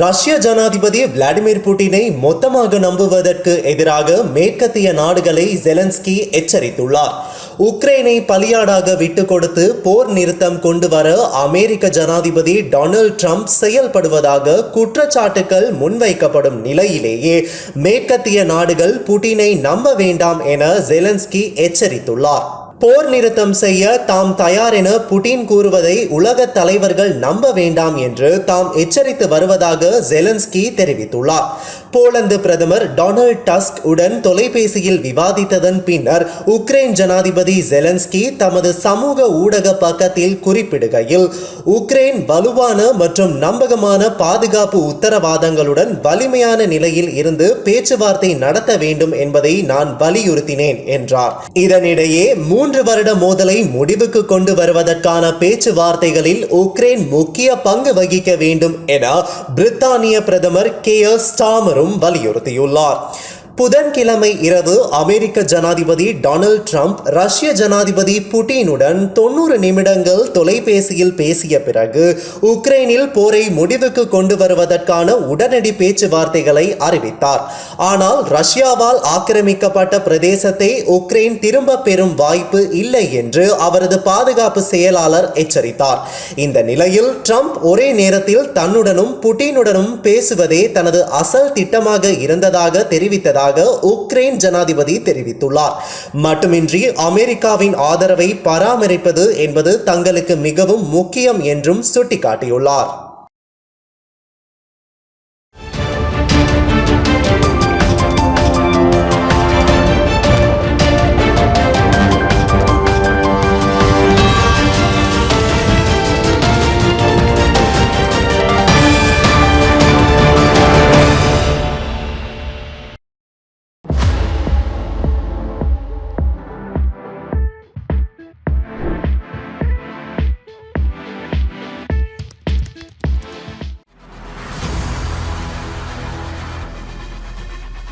ரஷ்ய ஜனாதிபதி விளாடிமிர் புட்டினை மொத்தமாக நம்புவதற்கு எதிராக மேற்கத்திய நாடுகளை ஜெலன்ஸ்கி எச்சரித்துள்ளார். உக்ரைனை பலியாடாக விட்டு கொடுத்து போர் நிறுத்தம் கொண்டு வர அமெரிக்க ஜனாதிபதி டொனால்ட் ட்ரம்ப் செயல்படுவதாக குற்றச்சாட்டுகள் முன்வைக்கப்படும் நிலையிலேயே மேற்கத்திய நாடுகள் புட்டினை நம்ப வேண்டாம் என ஜெலன்ஸ்கி எச்சரித்துள்ளார். போர் நிறுத்தம் செய்ய தாம் தயார் என புட்டின் கூறுவதை உலக தலைவர்கள் நம்ப வேண்டாம் என்று தாம் எச்சரித்து வருவதாக ஜெலன்ஸ்கி தெரிவித்துள்ளார். போலந்து பிரதமர் டொனால்ட் டஸ்க் உடன் தொலைபேசியில் விவாதித்ததன் பின்னர் உக்ரைன் ஜனாதிபதி ஜெலன்ஸ்கி தமது சமூக ஊடக பக்கத்தில் குறிப்பிடுகையில் உக்ரைன் வலுவான மற்றும் நம்பகமான பாதுகாப்பு உத்தரவாதங்களுடன் வலிமையான நிலையில் இருந்து பேச்சுவார்த்தை நடத்த வேண்டும் என்பதை நான் வலியுறுத்தினேன் என்றார். இதனிடையே மூன்று வருட மோதலை முடிவுக்கு கொண்டு வருவதற்கான பேச்சுவார்த்தைகளில் உக்ரைன் முக்கிய பங்கு வகிக்க வேண்டும் என பிரித்தானிய பிரதமர் கே ஸ்டாமரும் வலியுறுத்தியுள்ளார். புதன்கிழமை இரவு அமெரிக்க ஜனாதிபதி டொனால்ட் ட்ரம்ப் ரஷ்ய ஜனாதிபதி புட்டினுடன் தொண்ணூறு நிமிடங்கள் தொலைபேசியில் பேசிய பிறகு உக்ரைனில் போரை முடிவுக்கு கொண்டு வருவதற்கான உடனடி பேச்சுவார்த்தைகளை அறிவித்தார். ஆனால் ரஷ்யாவால் ஆக்கிரமிக்கப்பட்ட பிரதேசத்தை உக்ரைன் திரும்ப பெறும் வாய்ப்பு இல்லை என்று அவரது பாதுகாப்பு செயலாளர் எச்சரித்தார். இந்த நிலையில் ட்ரம்ப் ஒரே நேரத்தில் தன்னுடனும் புட்டினுடனும் பேசுவதே தனது அசல் திட்டமாக இருந்ததாக தெரிவித்ததாக உக்ரைன் ஜனாதிபதி தெரிவித்துள்ளார். மட்டுமின்றி அமெரிக்காவின் ஆதரவை பராமரிப்பது என்பது தங்களுக்கு மிகவும் முக்கியம் என்றும் சுட்டிக்காட்டியுள்ளார்.